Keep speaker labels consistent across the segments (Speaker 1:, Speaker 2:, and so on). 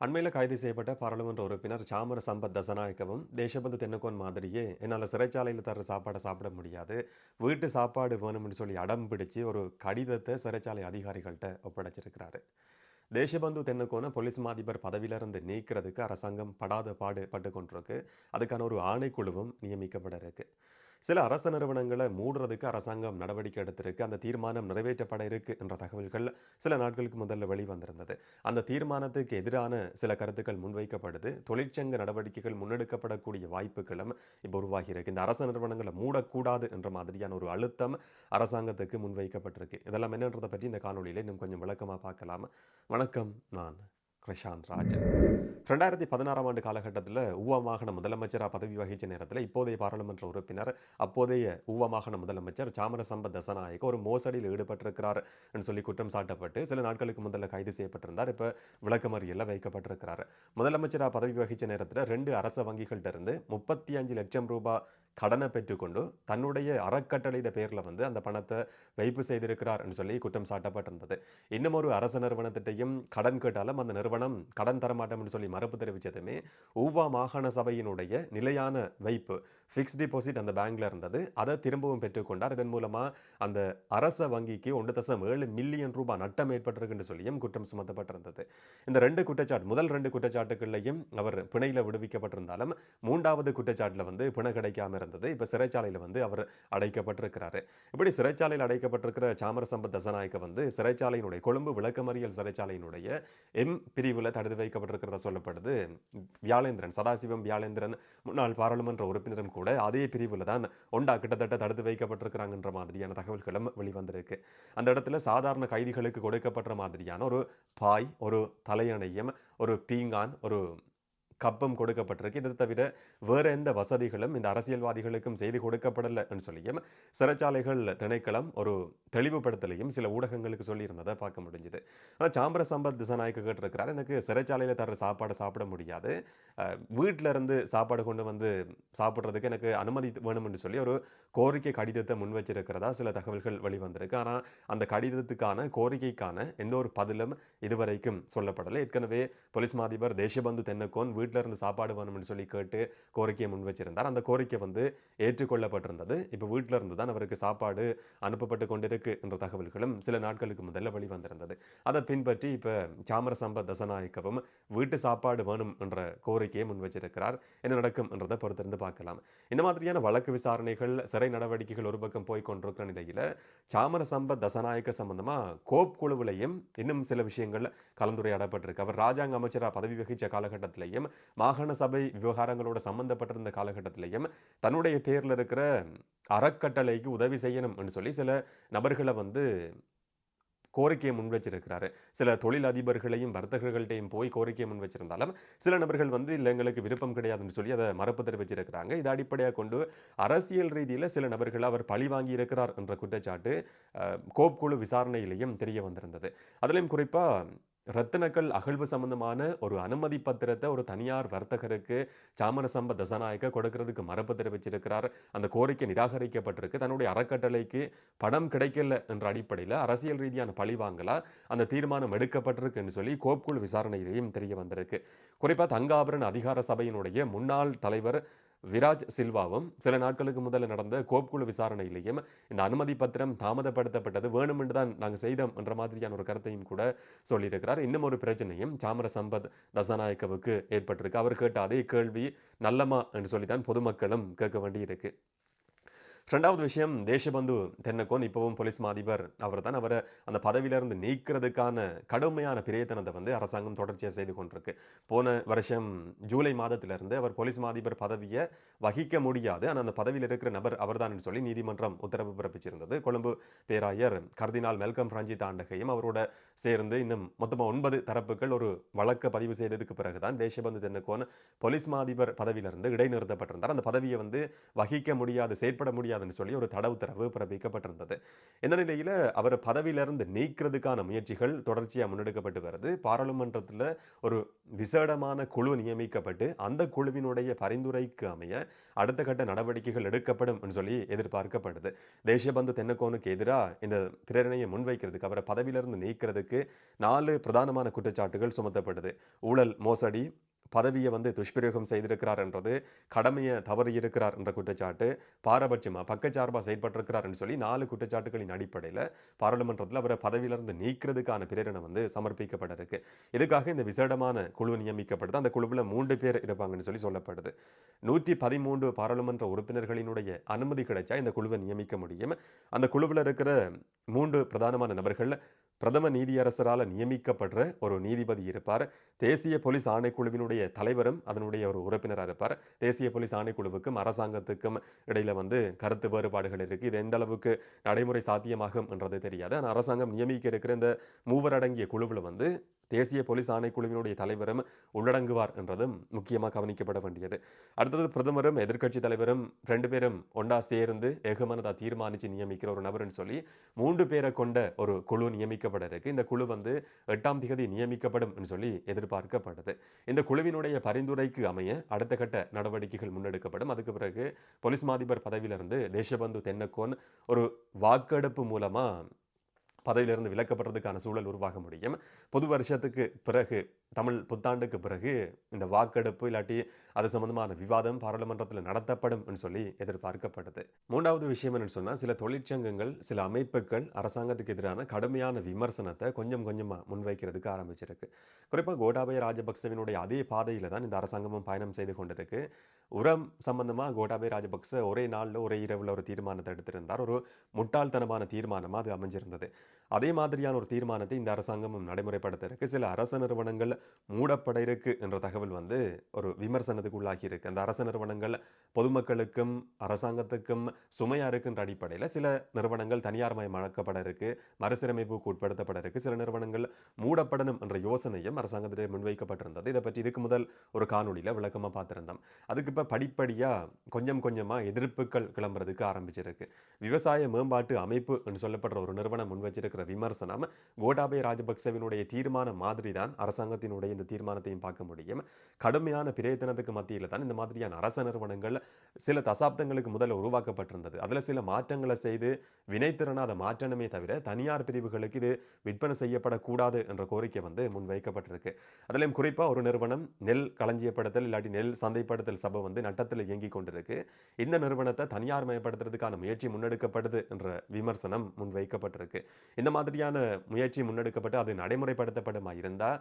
Speaker 1: அண்மையில் கைது செய்யப்பட்ட பாராளுமன்ற உறுப்பினர் சாமர சம்பத் தசநாயக்கவும் தேசபந்து தென்னக்கோன் மாதிரியே என்னால் சிறைச்சாலையில் தர சாப்பாடை சாப்பிட முடியாது. வீட்டு சாப்பாடு வேணும்னு சொல்லி அடம் பிடிச்சு ஒரு கடிதத்தை சிறைச்சாலை அதிகாரிகள்கிட்ட ஒப்படைச்சிருக்கிறாரு. தேசபந்து தென்னக்கோனை போலீஸ் மாதிபர் பதவியிலிருந்து நீக்கிறதுக்கு அரசாங்கம் படாத பாடு பட்டு கொண்டிருக்கு. அதுக்கான ஒரு ஆணைக்குழுவும் நியமிக்கப்பட இருக்குது சில அரசு நிறுவனங்களை மூடுறதுக்கு அரசாங்கம் நடவடிக்கை எடுத்திருக்கு. அந்த தீர்மானம் நிறைவேற்றப்பட இருக்கு என்ற தகவல்கள் சில நாட்களுக்கு முதல்ல வெளிவந்திருந்தது. அந்த தீர்மானத்துக்கு எதிரான சில கருத்துக்கள் முன்வைக்கப்படுது. தொழிற்சங்க நடவடிக்கைகள் முன்னெடுக்கப்படக்கூடிய வாய்ப்புகளும் இப்போ உருவாகி இருக்கு. இந்த அரசு நிறுவனங்களை மூடக்கூடாது என்ற மாதிரியான ஒரு அழுத்தம் அரசாங்கத்துக்கு முன்வைக்கப்பட்டிருக்கு. இதெல்லாம் என்னன்றதை பற்றி இந்த காணொலியில் இன்னும் கொஞ்சம் விளக்கமாக பார்க்கலாம். வணக்கம். நான் பிரசாந்த் ராஜ் ரெண்டாயிரத்தி பதினாறாம் ஆண்டு காலகட்டத்தில் ஊவா மாகாண முதலமைச்சராக பதவி வகித்த நேரத்தில் இப்போதைய பாராளுமன்ற உறுப்பினர் அப்போதைய ஊவா மாகாண முதலமைச்சர் சாமரசம்ப தசநாயக்க ஒரு மோசடியில் ஈடுபட்டிருக்கிறார் என்று சொல்லி குற்றம் சாட்டப்பட்டு சில நாட்களுக்கு முதல்ல கைது செய்யப்பட்டிருந்தார். இப்போ விளக்கமறியலில் வைக்கப்பட்டிருக்கிறார். முதலமைச்சராக பதவி வகித்த நேரத்தில் ரெண்டு அரச வங்கிகள்கிட்ட இருந்து முப்பத்தி அஞ்சு லட்சம் ரூபாய் கடனை பெற்றுக்கொண்டு தன்னுடைய அறக்கட்டளையிட பேரில் வந்து அந்த பணத்தை வைப்பு செய்திருக்கிறார் என்று சொல்லி குற்றம் சாட்டப்பட்டிருந்தது. இன்னும் ஒரு அரசு நிறுவனத்திட்டையும் கடன் கேட்டாலும் அந்த நிறுவனம் கடன் தரமாட்டோம் என்று சொல்லி மறுப்பு தெரிவித்ததுமே ஊவா மாகாண சபையினுடைய நிலையான வைப்பு ஃபிக்ஸ் டிபாசிட் அந்த பேங்க்ல இருந்தது. அதை திரும்பவும் பெற்றுக்கொண்டார். இதன் மூலமாக அந்த அரச வங்கிக்கு ஒன்று தசம் ஏழு மில்லியன் ரூபாய் நட்டம் ஏற்பட்டிருக்குன்று சொல்லியும் குற்றம் சுமத்தப்பட்டிருந்தது. இந்த ரெண்டு குற்றச்சாட்டு முதல் ரெண்டு குற்றச்சாட்டுகள்லையும் அவர் பிணையில் விடுவிக்கப்பட்டிருந்தாலும் மூன்றாவது குற்றச்சாட்டில் வந்து பிணை கிடைக்காம இருந்தது இப்போ சிறைச்சாலையில் வந்து அவர் அடைக்கப்பட்டிருக்கிறாரு. இப்படி சிறைச்சாலையில் அடைக்கப்பட்டிருக்கிற சாமரசம்பத் தசநாயக்க வந்து சிறைச்சாலையினுடைய கொழும்பு விளக்கமறியல் சிறைச்சாலையினுடைய எம் பிரிவில் தடுத்து வைக்கப்பட்டிருக்கிறதா சொல்லப்படுது. வியாழேந்திரன் சதாசிவம் வியாழேந்திரன் முன்னாள் பாராளுமன்ற உறுப்பினரும் கூட அதே பிரிவில் தான் ஒண்டா கிட்டத்தட்ட தடுத்து வைக்கப்பட்டிருக்கிறாங்கன்ற மாதிரியான தகவல்களும் வெளிவந்திருக்கு. அந்த இடத்துல சாதாரண கைதிகளுக்கு கொடுக்கப்பட்ட மாதிரியான ஒரு பாய் ஒரு தலையணையம் ஒரு பீங்கான் ஒரு கப்பம் கொடுக்கப்பட்டிருக்கு. இது தவிர வேறு எந்த வசதிகளும் இந்த அரசியல்வாதிகளுக்கும் செய்து கொடுக்கப்படலைன்னு சொல்லியும் சிறைச்சாலைகள் திணைக்களம் ஒரு தெளிவுபடுத்தலையும் சில ஊடகங்களுக்கு சொல்லியிருந்ததை பார்க்க முடிஞ்சுது. ஆனால் சாம்பர சம்பத் திசநாயக்க கேட்டிருக்கிறார். எனக்கு சிறைச்சாலையில் தர சாப்பாடு சாப்பிட முடியாது. வீட்டில் இருந்து சாப்பாடு கொண்டு வந்து சாப்பிட்றதுக்கு எனக்கு அனுமதி வேணும்னு சொல்லி ஒரு கோரிக்கை கடிதத்தை முன் வச்சிருக்கிறதா சில தகவல்கள் வெளிவந்திருக்கு. ஆனால் அந்த கடிதத்துக்கான கோரிக்கைக்கான எந்த ஒரு பதிலும் இதுவரைக்கும் சொல்லப்படலை. ஏற்கனவே போலீஸ் மாதிபர் தேசபந்து தென்னக்கோன் வீட்டில் இருந்து சாப்பாடு வேணும்னு சொல்லி கேட்டு கோரிக்கையை முன் வச்சிருந்தார். அந்த கோரிக்கை வந்து ஏற்றுக்கொள்ளப்பட்டிருந்தது. இப்போ வீட்டில இருந்து தான் அவருக்கு சாப்பாடு அனுப்பப்பட்டு கொண்டிருக்கு என்ற தகவல்களும் சில நாட்களுக்கு முதல்ல வெளிவந்திருந்தது. அதை பின்பற்றி இப்போ சாமர சம்பத் தசநாயக்கவும் வீட்டு சாப்பாடு வேணும் என்ற கோரிக்கையை முன் வச்சிருக்கிறார். என்ன நடக்கும் என்றதை பொறுத்திருந்து பார்க்கலாம். இந்த மாதிரியான வழக்கு விசாரணைகள் சிறை நடவடிக்கைகள் ஒரு பக்கம் போய் கொண்டிருக்கிற நிலையில் சாமர தசநாயக்க சம்பந்தமாக கோப் குழுவிலையும் இன்னும் சில விஷயங்கள் கலந்துரையாடப்பட்டிருக்கு. அவர் ராஜாங்க அமைச்சராக பதவி வகித்த காலகட்டத்திலையும் மாகாண சபை விவகாரங்களோட சம்பந்தப்பட்டிருந்த காலகட்டத்திலையும் தன்னுடைய பேரில் இருக்கிற அறக்கட்டளைக்கு உதவி செய்யணும் என்று சொல்லி சில நபர்களை வந்து கோரிக்கையை முன் வச்சிருக்கிறாரு. சில தொழில் அதிபர்களையும் வர்த்தகர்கள்ட்டையும் போய் கோரிக்கையை முன் வச்சிருந்தாலும் சில நபர்கள் வந்து இல்லை எங்களுக்கு விருப்பம் கிடையாதுன்னு சொல்லி அதை மறுப்பு தெரிவிச்சிருக்கிறாங்க இதை அடிப்படையாக கொண்டு அரசியல் ரீதியில் சில நபர்கள் அவர் பழி வாங்கி இருக்கிறார் என்ற குற்றச்சாட்டு கோப்குழு கோப் குழு விசாரணையிலையும் தெரிய வந்திருந்தது. அதுலேயும் குறிப்பாக ரத்தினக்கல் அகழ்வு சம்பந்தமான ஒரு அனுமதி பத்திரத்தை ஒரு தனியார் வர்த்தகருக்கு சாமரசம்ப தசநாயக்க கொடுக்கறதுக்கு மறுப்பு தெரிவிச்சிருக்கிறார். அந்த கோரிக்கை நிராகரிக்கப்பட்டிருக்கு. தன்னுடைய அறக்கட்டளைக்கு பணம் கிடைக்கல என்ற அடிப்படையில் அரசியல் ரீதியான பழிவாங்கலா அந்த தீர்மானம் எடுக்கப்பட்டிருக்குன்னு சொல்லி கோப்குழு விசாரணையிலையும் தெரிய வந்திருக்கு. குறிப்பாக தங்காபுரன் அதிகார சபையினுடைய முன்னாள் தலைவர் விராஜ் சில்வாவும் சில நாட்களுக்கு முதல்ல நடந்த கோப்குழு விசாரணையிலையும் இந்த அனுமதி பத்திரம் தாமதப்படுத்தப்பட்டது வேணுமென்று தான் நாங்கள் செய்தோம் என்ற மாதிரியான ஒரு கருத்தையும் கூட சொல்லியிருக்கிறார். இன்னும் ஒரு பிரச்சனையும் சாமர சம்பத் தசநாயக்கவுக்கு ஏற்பட்டிருக்கு. அவர் கேட்ட அதே கேள்வி நல்லமா என்று சொல்லித்தான் பொதுமக்களும் கேட்க வேண்டியிருக்கு. ரெண்டாவது விஷயம் தேசபந்து தென்னக்கோன் இப்போவும் போலீஸ் மாதிபர். அவர் தான் அவரை அந்த பதவியிலிருந்து நீக்கிறதுக்கான கடுமையான பிரயத்தனத்தை வந்து அரசாங்கம் தொடர்ச்சியாக செய்து கொண்டிருக்கு. போன வருஷம் ஜூலை மாதத்திலிருந்து அவர் போலீஸ் மாதிபர் பதவியை வகிக்க முடியாது. ஆனால் அந்த பதவியில் இருக்கிற நபர் அவர்தான் சொல்லி நீதிமன்றம் உத்தரவு பிறப்பிச்சிருந்தது. கொழும்பு பேராயர் கர்தினால் மெல்கம் ரஞ்சித் ஆண்டகையும் அவரோட சேர்ந்து இன்னும் மொத்தமாக ஒன்பது தரப்புகள் ஒரு வழக்கை பதிவு செய்ததுக்கு பிறகுதான் தேசபந்து தென்னக்கோன் போலீஸ் மாதிபர் பதவியிலிருந்து இடைநிறுத்தப்பட்டிருந்தார். அந்த பதவியை வந்து வகிக்க முடியாது செயற்பட முடியாது முடியாதுன்னு சொல்லி ஒரு தட உத்தரவு பிறப்பிக்கப்பட்டிருந்தது. இந்த நிலையில் அவர் பதவியிலிருந்து நீக்கிறதுக்கான முயற்சிகள் தொடர்ச்சியாக முன்னெடுக்கப்பட்டு வருது. பாராளுமன்றத்தில் ஒரு விசேடமான குழு நியமிக்கப்பட்டு அந்த குழுவினுடைய பரிந்துரைக்கு அமைய அடுத்த கட்ட நடவடிக்கைகள் எடுக்கப்படும் என்று சொல்லி எதிர்பார்க்கப்படுது. தேசியபந்து தென்னக்கோனுக்கு எதிராக இந்த பிரேரணையை முன்வைக்கிறதுக்கு அவரை பதவியிலிருந்து நீக்கிறதுக்கு நாலு பிரதானமான குற்றச்சாட்டுகள் சுமத்தப்படுது. ஊழல் மோசடி பதவியை வந்து துஷ்பிரயோகம் செய்திருக்கிறார் என்றது கடமையை தவறி இருக்கிறார் என்ற குற்றச்சாட்டு பாரபட்சமாக பக்கச்சார்பாக செயற்பட்டிருக்கிறார் என்று சொல்லி நாலு குற்றச்சாட்டுகளின் அடிப்படையில் பாராளுமன்றத்தில் அவரை பதவியிலிருந்து நீக்கிறதுக்கான பிரேரணை வந்து சமர்ப்பிக்கப்பட இருக்கு இதுக்காக இந்த விசேடமான குழு நியமிக்கப்படுது. அந்த குழுவில் மூன்று பேர் இருப்பாங்கன்னு சொல்லி சொல்லப்படுது. நூற்றி பதிமூன்று பாராளுமன்ற உறுப்பினர்களினுடைய அனுமதி கிடைச்சா இந்த குழுவை நியமிக்க முடியும். அந்த குழுவில் இருக்கிற மூன்று பிரதானமான நபர்கள் பிரதம நீதியரசரால் நியமிக்கப்படுற ஒரு நீதிபதி இருப்பார். தேசிய போலீஸ் ஆணைக்குழுவினுடைய தலைவரும் அதனுடைய ஒரு உறுப்பினராக இருப்பார். தேசிய போலீஸ் ஆணைக்குழுவுக்கும் அரசாங்கத்துக்கும் இடையில வந்து கருத்து வேறுபாடுகள் இருக்கு. இது எந்த அளவுக்கு நடைமுறை சாத்தியமாகும் என்றது தெரியாது. ஆனால் அரசாங்கம் நியமிக்க இருக்கிற இந்த மூவர் அடங்கிய குழுவில் வந்து தேசிய போலீஸ் ஆணைக்குழுவினுடைய தலைவரும் உள்ளடங்குவார் என்றதும் முக்கியமாக கவனிக்கப்பட வேண்டியது. அடுத்தது பிரதமரும் எதிர்க்கட்சி தலைவரும் ரெண்டு பேரும் ஒண்டா சேர்ந்து ஏகமனதா தீர்மானித்து நியமிக்கிற ஒரு நபர்னு சொல்லி மூன்று பேரை கொண்ட ஒரு குழு நியமிக்கப்பட இருக்கு. இந்த குழு வந்து எட்டாம் திகதி நியமிக்கப்படும் சொல்லி எதிர்பார்க்கப்படுது. இந்த குழுவினுடைய பரிந்துரைக்கு அமைய அடுத்த கட்ட நடவடிக்கைகள் முன்னெடுக்கப்படும். அதுக்கு பிறகு போலீஸ் மாதிபர் பதவியிலிருந்து தேசபந்து தென்னக்கோன் ஒரு வாக்கெடுப்பு மூலமாக பதவியிலிருந்து விலக்கப்படுறதுக்கான சூழல் உருவாக முடியும். புது வருஷத்துக்கு பிறகு தமிழ் புத்தாண்டுக்கு பிறகு இந்த வாக்கெடுப்பு இல்லாட்டி அது சம்பந்தமான விவாதம் பாராளுமன்றத்தில் நடத்தப்படும் சொல்லி எதிர்பார்க்கப்படுது மூன்றாவது விஷயம் என்னன்னு சொன்னால் சில தொழிற்சங்கங்கள் சில அமைப்புகள் அரசாங்கத்துக்கு எதிரான கடுமையான விமர்சனத்தை கொஞ்சம் கொஞ்சமாக முன்வைக்கிறதுக்கு ஆரம்பிச்சிருக்கு. குறிப்பாக கோட்டாபய ராஜபக்சவினுடைய அதே பாதையில் தான் இந்த அரசாங்கமும் பயணம் செய்து கொண்டிருக்கு. உரம் சம்பந்தமாக கோட்டாபய ராஜபக்ச ஒரே நாளில் ஒரே இரவில் ஒரு தீர்மானத்தை எடுத்திருந்தார். ஒரு முட்டாள்தனமான தீர்மானமாக அது அமைஞ்சிருந்தது. அதே மாதிரியான ஒரு தீர்மானத்தை இந்த அரசாங்கமும் நடைமுறைப்படுத்த இருக்கு சில அரச நிறுவனங்கள் மூடப்பட இருக்கு என்ற தகவல் வந்து ஒரு விமர்சனத்துக்கு உள்ளாகி இருக்கு. அந்த அரச நிறுவனங்கள் பொதுமக்களுக்கும் அரசாங்கத்துக்கும் சுமையாக இருக்குன்ற அடிப்படையில் சில நிறுவனங்கள் தனியார் மயமாக்கப்பட இருக்கு மறுசீரமைப்புக்கு உட்படுத்தப்பட இருக்கு. சில நிறுவனங்கள் மூடப்படணும் என்ற யோசனையும் அரசாங்கத்திலே முன்வைக்கப்பட்டிருந்தது. இதை பற்றி இதுக்கு முதல் ஒரு காணொலியில் விளக்கமாக பார்த்திருந்தோம். அதுக்கு இப்போ படிப்படியாக கொஞ்சம் கொஞ்சமாக எதிர்ப்புகள் கிளம்புறதுக்கு ஆரம்பிச்சிருக்கு. விவசாய மேம்பாட்டு அமைப்பு என்று சொல்லப்படுற ஒரு நிறுவனம் இருக்கிற விமர்சனம் கோட்டாபய ராஜபக்சவினுடைய தீர்மானம் மாதிரி தான் அரசாங்கத்தினுடைய இந்த தீர்மானத்தையும் பார்க்க முடியும். கடுமையான பிரயத்தனத்துக்கு மத்தியில் தான் இந்த மாதிரியான அரச நிறுவனங்கள் சில தசாப்தங்களுக்கு முதல்ல உருவாக்கப்பட்டிருந்தது. அதில் சில மாற்றங்களை செய்து வினைத்திறனை அதை மாற்றணுமே தவிர தனியார் பிரிவுகளுக்கு இது விற்பனை செய்யப்படக்கூடாது என்ற கோரிக்கை வந்து முன்வைக்கப்பட்டிருக்கு. அதிலையும் குறிப்பாக ஒரு நிறுவனம் நெல் களஞ்சியப்படுத்தல் இல்லாட்டி நெல் சந்தைப்படுத்தல் சபை வந்து நட்டத்தில் இயங்கி கொண்டிருக்கு. இந்த நிறுவனத்தை தனியார் மயப்படுத்துறதுக்கான முயற்சி முன்னெடுக்கப்படுது என்ற விமர்சனம் முன்வைக்கப்பட்டிருக்கு. இந்த மாதிரியான முயற்சி முன்னெடுக்கப்பட்டு அது நடைமுறைப்படுத்தப்படுமா இருந்தால்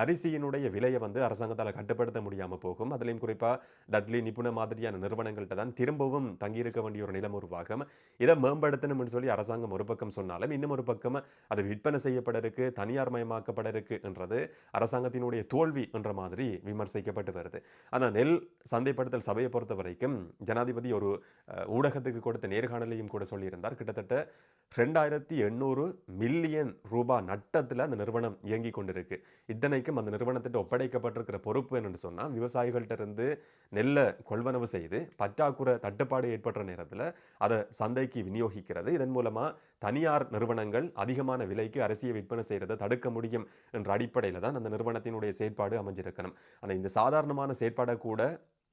Speaker 1: அரிசியினுடைய விலையை வந்து அரசாங்கத்தால் கட்டுப்படுத்த முடியாமல் போகும். அதுலேயும் குறிப்பாக டட்லி நிபுண மாதிரியான நிறுவனங்கள்கிட்ட தான் திரும்பவும் தங்கியிருக்க வேண்டிய ஒரு நிலம் உருவாகும். இதை மேம்படுத்தணும்னு சொல்லி அரசாங்கம் ஒரு பக்கம் சொன்னாலும் இன்னும் ஒரு பக்கம் அது விற்பனை செய்யப்பட இருக்கு தனியார் மயமாக்கப்பட இருக்கு என்றது அரசாங்கத்தினுடைய தோல்வி என்ற மாதிரி விமர்சிக்கப்பட்டு வருது. ஆனால் நெல் சந்தைப்படுத்தல் சபையை பொறுத்த வரைக்கும் ஜனாதிபதி ஒரு ஊடகத்துக்கு கொடுத்த நேர்காணலையும் கூட சொல்லியிருந்தார். கிட்டத்தட்ட ரெண்டாயிரத்தி எண்ணூறு மில்லியன் ரூபாய் நட்டத்தில் அந்த நிறுவனம் இயங்கி கொண்டிருக்கு. இத்தனைக்கும் அந்த நிறுவனத்திட்ட ஒப்படைக்கப்பட்டிருக்கிற பொறுப்பு என்னென்னு சொன்னால் விவசாயிகள்கிட்ட இருந்து நெல்லை கொள்வனவு செய்து பற்றாக்குறை தட்டுப்பாடு ஏற்படுற நேரத்தில் அதை சந்தைக்கு விநியோகிக்கிறது. இதன் மூலமாக தனியார் நிறுவனங்கள் அதிகமான விலைக்கு அரிசியை விற்பனை செய்கிறத தடுக்க முடியும் என்ற அடிப்படையில் தான் அந்த நிறுவனத்தினுடைய செயற்பாடு அமைஞ்சிருக்கணும். ஆனால் இந்த சாதாரணமான செயற்பாடை கூட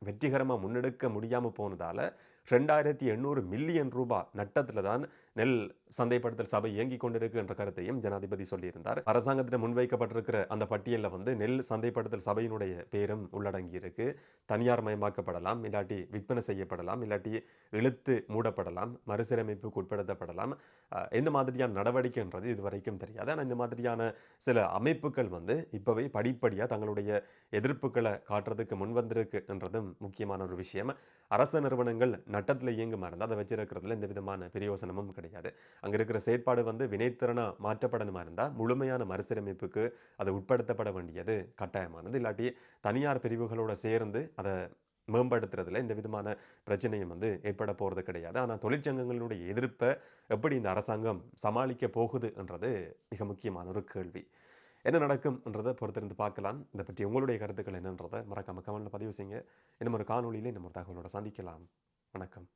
Speaker 1: வெற்றிகரமாக முன்னெடுக்க முடியாமல் போனதால் ரெண்டாயிரத்தி எண்ணூறு மில்லியன் ரூபாய் நட்டத்தில் தான் நெல் சந்தைப்படுத்தல் சபை இயங்கி கொண்டிருக்கு என்ற கருத்தையும் ஜனாதிபதி சொல்லியிருந்தார். அரசாங்கத்திடம் முன்வைக்கப்பட்டிருக்கிற அந்த பட்டியலில் வந்து நெல் சந்தைப்படுத்தல் சபையினுடைய பேரும் உள்ளடங்கி இருக்கு தனியார் மயமாக்கப்படலாம் இல்லாட்டி விற்பனை செய்யப்படலாம் இல்லாட்டி இழுத்து மூடப்படலாம் மறுசீரமைப்புக்கு உட்படுத்தப்படலாம். எந்த மாதிரியான நடவடிக்கைன்றது இது வரைக்கும் தெரியாது. ஆனால் இந்த மாதிரியான சில அமைப்புகள் வந்து இப்போவே படிப்படியாக தங்களுடைய எதிர்ப்புகளை காட்டுறதுக்கு முன் வந்திருக்கு என்றதும் முக்கியமான ஒரு விஷயம். அரசு நிறுவனங்கள் நட்டத்தில் இயங்குமா இருந்தால் அதை வச்சிருக்கிறதுல எந்த விதமான பிரயோசனமும் கிடையாது. அங்கே இருக்கிற செயற்பாடு வந்து வினைத்திறனாக மாற்றப்படணுமா இருந்தால் முழுமையான மறுசீரமைப்புக்கு அதை உட்படுத்தப்பட வேண்டியது கட்டாயமானது. இல்லாட்டி தனியார் பிரிவுகளோட சேர்ந்து அதை மேம்படுத்துறதுல இந்த விதமான பிரச்சனையும் வந்து ஏற்பட போகிறது கிடையாது. ஆனால் தொழிற்சங்கங்களுடைய எதிர்ப்பை எப்படி இந்த அரசாங்கம் சமாளிக்க போகுது என்றது மிக முக்கியமான ஒரு கேள்வி. என்ன நடக்கும்ன்றதை பொறுத்திருந்து பார்க்கலாம். இதை பற்றி உங்களுடைய கருத்துக்கள் என்னன்றதை மறக்காம கமெண்ட்ல பதிவு செய்யுங்க. இன்னும் ஒரு காணொலியிலே நம்ம ஒரு தகவலோட சந்திக்கலாம். வணக்கம்.